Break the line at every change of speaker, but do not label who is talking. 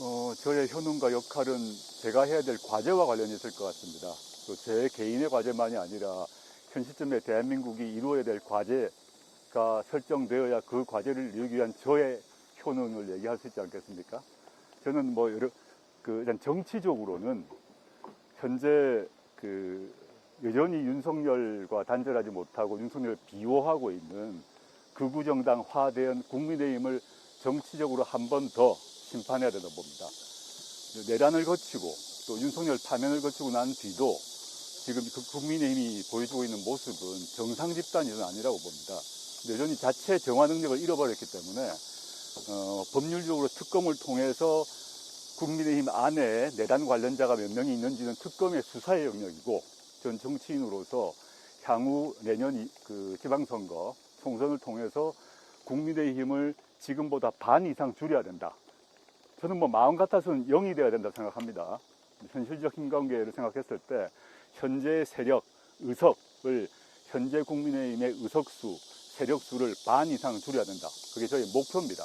어, 저의 효능과 역할은 제가 해야 될 과제와 관련이 있을 것 같습니다. 또 제 개인의 과제만이 아니라 현 시점에 대한민국이 이루어야 될 과제가 설정되어야 그 과제를 이루기 위한 저의 효능을 얘기할 수 있지 않겠습니까? 저는 뭐 여러 그 일단 정치적으로는 현재 그 여전히 윤석열과 단절하지 못하고 윤석열을 비호하고 있는 극우 정당 화대한 국민의힘을 정치적으로 한 번 더 심판해야 된다고 봅니다. 내란을 거치고 또 윤석열 파면을 거치고 난 뒤도 지금 그 국민의힘이 보여주고 있는 모습은 정상 집단이 아니라고 봅니다. 여전히 자체 정화 능력을 잃어버렸기 때문에 어, 법률적으로 특검을 통해서 국민의힘 안에 내란 관련자가 몇 명이 있는지는 특검의 수사의 영역이고 전 정치인으로서 향후 내년 이- 그 지방선거 총선을 통해서 국민의힘을 지금보다 반 이상 줄여야 된다. 저는 뭐 마음 같아서는 0이 돼야 된다 생각합니다. 현실적 힘관계를 생각했을 때 현재 세력, 의석을 현재 국민의힘의 의석수, 세력수를 반 이상 줄여야 된다. 그게 저희 목표입니다.